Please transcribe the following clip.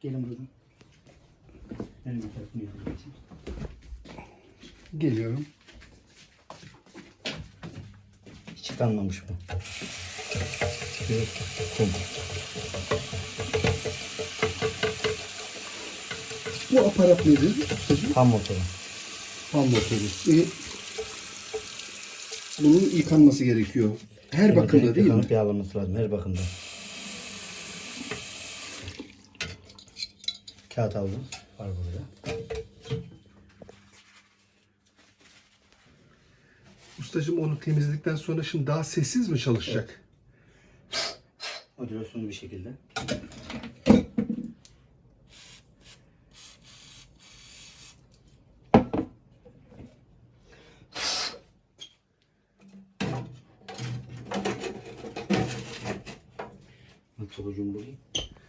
Gelin buyurun. Benim bir tarafını yardım için. Geliyorum. Hiç bu. Evet, kum. Bu aparat nedir? Ham motoru. Ham motoru. E, bunun yıkanması gerekiyor. Her bakımda değil mi? Yıkanıp yağlaması lazım her bakımda. Kağıt aldım. Var burada. Ustacığım onu temizledikten sonra şimdi daha sessiz mi çalışacak? Modülasyonlu bir şekilde. Motoru cumbulayım.